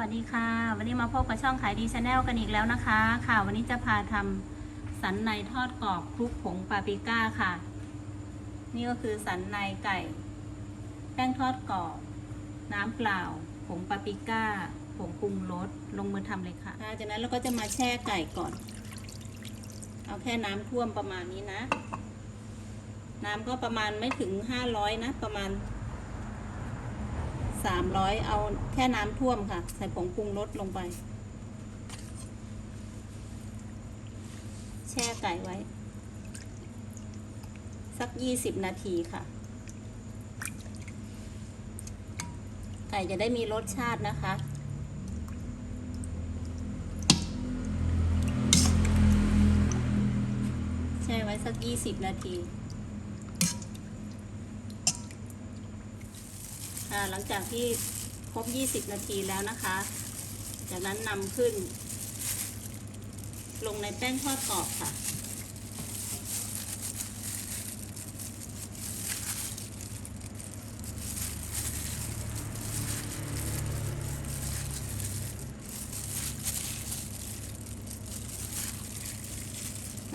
วัสดีค่ะ วันนี้มาพบกับช่องขายดีชาแนลกันอีกแล้วนะคะ ค่ะ วันนี้จะพาทำสันในทอดกรอบคลุกผงปาปริก้าค่ะ นี่ก็คือสันในไก่ แป้งทอดกรอบ น้ำเปล่า ผงปาปริก้า ผงปรุงรส ลงมือทำเลยค่ะจากนั้นเราก็จะมาแช่ไก่ก่อน เอาแค่น้ำท่วมประมาณนี้นะ น้ำก็ประมาณไม่ถึงห้าร้อยนะ ประมาณ สามร้อยเอาแค่น้ำท่วมค่ะ ใส่ผงปรุงรสลงไป แช่ไก่ไว้ สักยี่สิบนาทีค่ะ ไก่จะได้มีรสชาตินะคะแช่ไว้สักยี่สิบนาที ค่ะ หลังจากที่ครบ 20 นาทีแล้วนะคะ จากนั้นนำขึ้น ลงในแป้งทอดกรอบค่ะ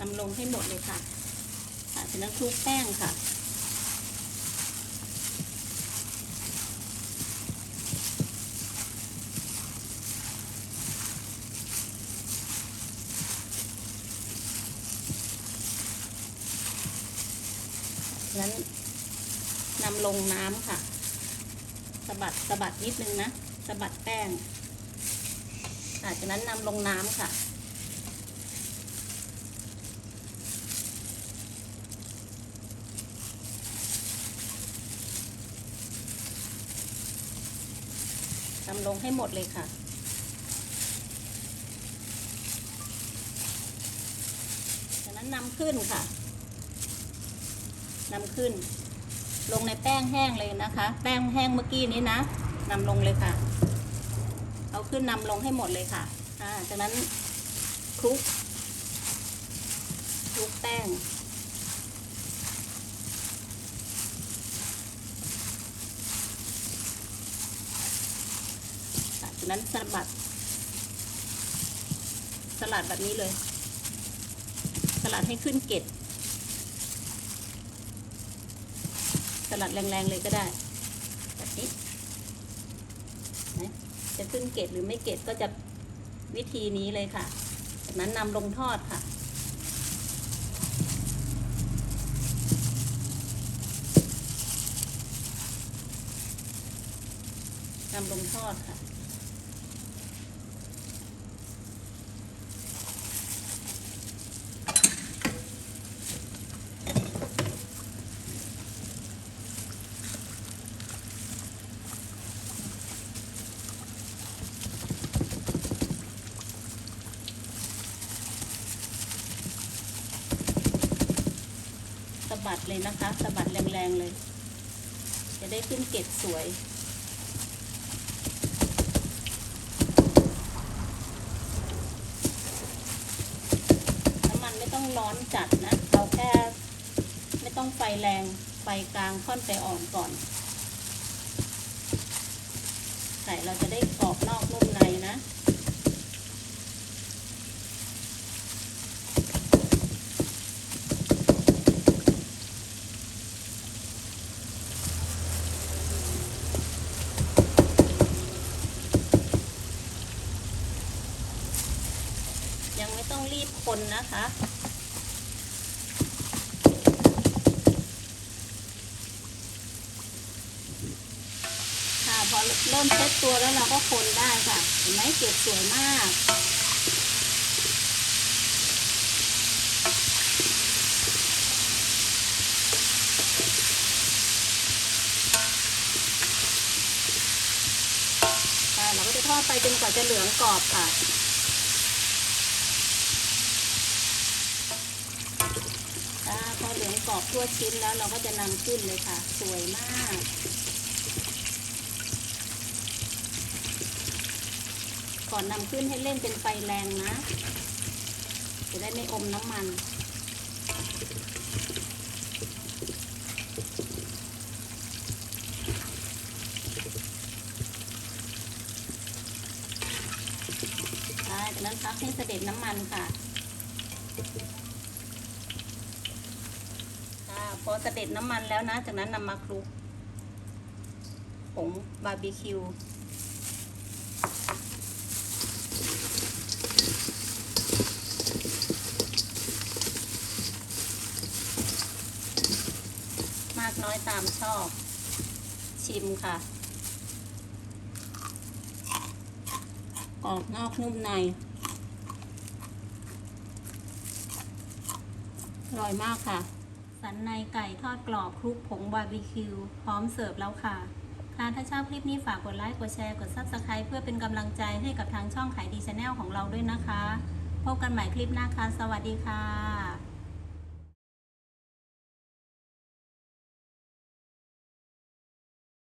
นำลงให้หมดเลยค่ะค่ะจากนั้นคลุกแป้งค่ะ นั้นนำลงน้ำค่ะสะบัดสะบัดนิดนึงนะสะบัดแป้งค่ะจากนั้นนำลงน้ำค่ะ นำลงให้หมดเลยค่ะ จากนั้นนำขึ้นค่ะ นำขึ้น ลงในแป้งแห้งเลยนะคะ แป้งแห้งเมื่อกี้นี้นะนำลงเลยค่ะ เอาขึ้นนำลงให้หมดเลยค่ะอ่าจากนั้นคลุกคลุกแป้งจากนั้นสลัดสลัดแบบนี้เลย สลัดให้ขึ้นเกล็ด สลัดแรงๆเลยก็ได้แบบนี้นะจะขึ้นเกล็ดหรือไม่เกล็ดก็จะวิธีนี้เลยค่ะ จากนั้นนำลงทอดค่ะนำลงทอดค่ะ บัดเลยนะคะสะบัดแรงๆเลย จะได้ขึ้นเกล็ดสวย น้ำมันไม่ต้องร้อนจัดนะเราแค่ไม่ต้องไฟแรงไฟกลางค่อนไฟอ่อนก่อนไก่เราจะได้กรอบนอกนุ่มในนะ ยังไม่ต้องรีบ คนนะคะ ค่ะพอเริ่มเซ็ตตัวแล้วเราก็คนได้ค่ะ เห็นไหมเก็บสวยมากค่ะเราก็จะทอดไปจนกว่าจะเหลืองกรอบค่ะ ค่ะพอ เหลืองกรอบทั่วชิ้นแล้วเราก็จะนำขึ้นเลยค่ะ สวยมาก ก่อนนำขึ้นให้เล่นเป็นไฟแรงนะ จะได้ไม่อมน้ำมันจากนั้นพักให้เสด็จน้ำมันค่ะค่ะ พอเสด็จน้ำมันแล้วนะ จากนั้นนำมาคลุกผงบาร์บีคิวมากน้อยตามชอบ ชิมค่ะกรอบนอกนุ่มใน อร่อยมากค่ะ สันในไก่ทอดกรอบคลุกผงบาร์บีคิว พร้อมเสิร์ฟแล้วค่ะ ค่ะถ้าชอบคลิปนี้ฝากกดไลค์กดแชร์กด Subscribe เพื่อเป็นกำลังใจให้กับทางช่องขายดีชาแนลของเราด้วยนะคะ พบกันใหม่คลิปหน้าค่ะ สวัสดีค่ะ